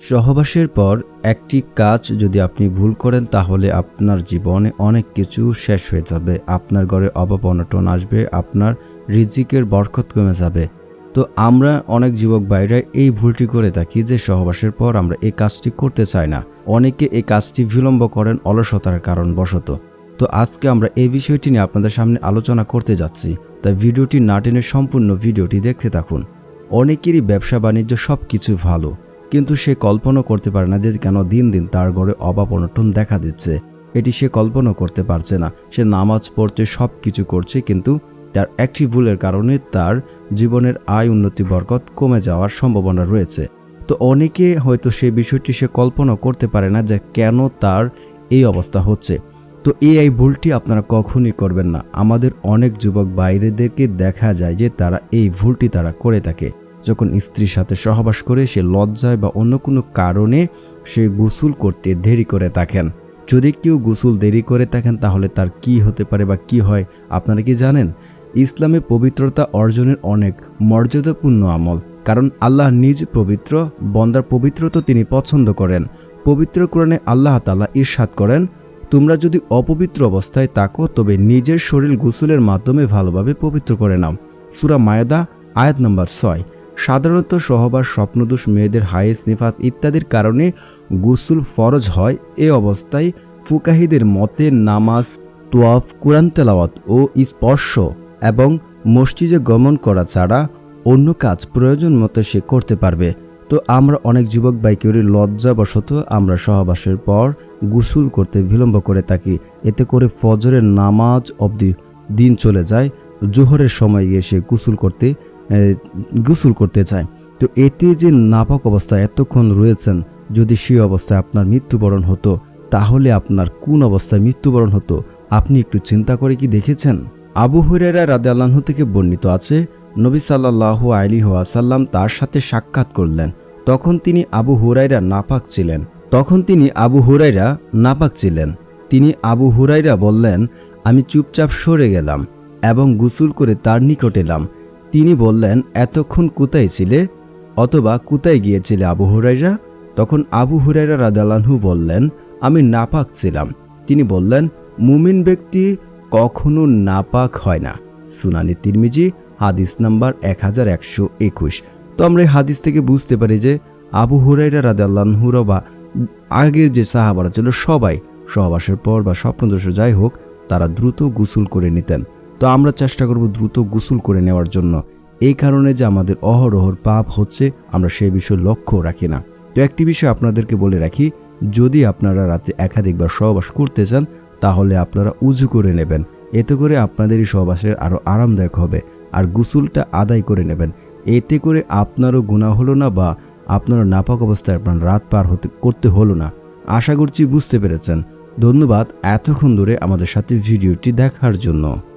সহবাসের পর একটি কাজ যদি আপনি ভুল করেন, তাহলে আপনার জীবনে অনেক কিছু শেষ হয়ে যাবে। আপনার ঘরে অভাব অনটন আসবে, আপনার রিজিকের বরকত কমে যাবে। তো আমরা অনেক যুবক বাইরে এই ভুলটি করে থাকি যে সহবাসের পর আমরা এই কাজটি করতে চাই না। অনেকে এই কাজটি বিলম্ব করেন অলসতার কারণবশত। তো আজকে আমরা এই বিষয়টি নিয়ে আপনাদের সামনে আলোচনা করতে যাচ্ছি। তাই ভিডিওটি না টেনে সম্পূর্ণ ভিডিওটি দেখতে থাকুন। অনেকেরই ব্যবসা বাণিজ্য সব কিছু ভালো। কিন্তু সে কল্পনা করতে পারে না যে কেন দিন দিন তার ঘরে অভাব অনটন দেখা দিচ্ছে। এটি সে কল্পনা করতে পারছে না। সে নামাজ পড়ছে সব কিছু করছে, কিন্তু তার একটি ভুলের কারণে তার জীবনের আয় উন্নতি বরকত কমে যাওয়ার সম্ভাবনা রয়েছে। তো অনেকে হয়তো সে বিষয়টি সে কল্পনা করতে পারে না যে কেন তার এই অবস্থা হচ্ছে। তো এই এই ভুলটি আপনারা কখনই করবেন না। আমাদের অনেক যুবক বাইরেদেরকে দেখা যায় যে তারা এই ভুলটি তারা করে থাকে। যখন স্ত্রীর সাথে সহবাস করে সে লজ্জায় বা অন্য কোনো কারণে সে গোসল করতে দেরি করে থাকেন। যদি কেউ গোসল দেরি করে থাকেন, তাহলে তার কি হতে পারে বা কি হয়, আপনারা কি জানেন? ইসলামে পবিত্রতা অর্জনের অনেক মর্যাদাপূর্ণ আমল, কারণ আল্লাহ নিজ পবিত্র বন্দার পবিত্রতা তিনি পছন্দ করেন। পবিত্র কোরআনে আল্লাহ তালা ঈর্ষাদ করেন, তোমরা যদি অপবিত্র অবস্থায় তাকো তবে নিজের শরীর গোসলের মাধ্যমে ভালোভাবে পবিত্র করে নাও। সুরা মায়াদা, আয়াত নম্বর ছয়। সাধারণত সহবাস, স্বপ্নদোষ, মেয়েদের হায়েস, নিফাস ইত্যাদির কারণে গোসল ফরজ হয়। এ অবস্থায় ফুকাহিদের মতে নামাজ, তোয়াফ, কোরআন তেলাওয়াত ও স্পর্শ এবং মসজিদে গমন করা ছাড়া অন্য কাজ প্রয়োজন মতো সে করতে পারবে। তো আমরা অনেক যুবক বাইকের লজ্জাবশত আমরা সহবাসের পর গোসল করতে বিলম্ব করে থাকি। এতে করে ফজরের নামাজ অবধি দিন চলে যায়। জোহরের সময় গিয়ে সে গোসল করতে গোসল করতে চায়। তো এতে যে নাপাক অবস্থায় এতক্ষণ রয়েছেন, যদি সেই অবস্থায় আপনার মৃত্যুবরণ হতো, তাহলে আপনার কোন অবস্থায় মৃত্যুবরণ হতো, আপনি একটু চিন্তা করে কি দেখেছেন? আবু হুরেরা রাদে আল্লাহ থেকে বর্ণিত আছে, নবী সাল্লাহ আলী তার সাথে সাক্ষাৎ করলেন। তখন তিনি আবু হুরাইরা নাপাক ছিলেন। তখন তিনি আবু হুরাইরা নাপাক ছিলেন। তিনি আবু হুরাইরা বললেন, আমি চুপচাপ সরে গেলাম। এবং গোসল করে তার নিকট এলাম। তিনি বললেন, এতক্ষণ কোথায় ছিলে? অথবা, কোথায় গিয়েছিলে আবু হুরাইরা তখন আবু হুরাইরা রাদালানহু বললেন, আমি নাপাক ছিলাম। তিনি বললেন, মুমিন ব্যক্তি কখনো নাপাক হয় না। সুনানি তিরমিজি, হাদিস নাম্বার এক হাজার একশো একুশ। তো আমরা এই হাদিস থেকে বুঝতে পারি যে, আবু হুরাইরা রাদাল্লাহুর বা আগের যে সাহাবারা ছিল সবাই, সহবাসের পর বা স্বপ্নদোষ যাই হোক, তারা দ্রুত গোসল করে নিতেন। তো আমরা চেষ্টা করব দ্রুত গোসল করে নেওয়ার জন্য। এই কারণে যে আমাদের অহরহর পাপ হচ্ছে, আমরা সেই বিষয়ে লক্ষ্য রাখি না। তো একটি বিষয় আপনাদেরকে বলে রাখি, যদি আপনারা রাতে একাধিকবার সহবাস করতে চান, তাহলে আপনারা উজু করে নেবেন। এতে করে আপনাদের এই সহবাসের আরও আরামদায়ক হবে। আর গুসুলটা আদায় করে নেবেন। এতে করে আপনারও গুণা হলো না বা আপনারও নাপাক অবস্থায় আপনার রাত পার হতে, করতে হলো না। আশা করছি বুঝতে পেরেছেন। ধন্যবাদ এতক্ষণ ধরে আমাদের সাথে ভিডিওটি দেখার জন্য।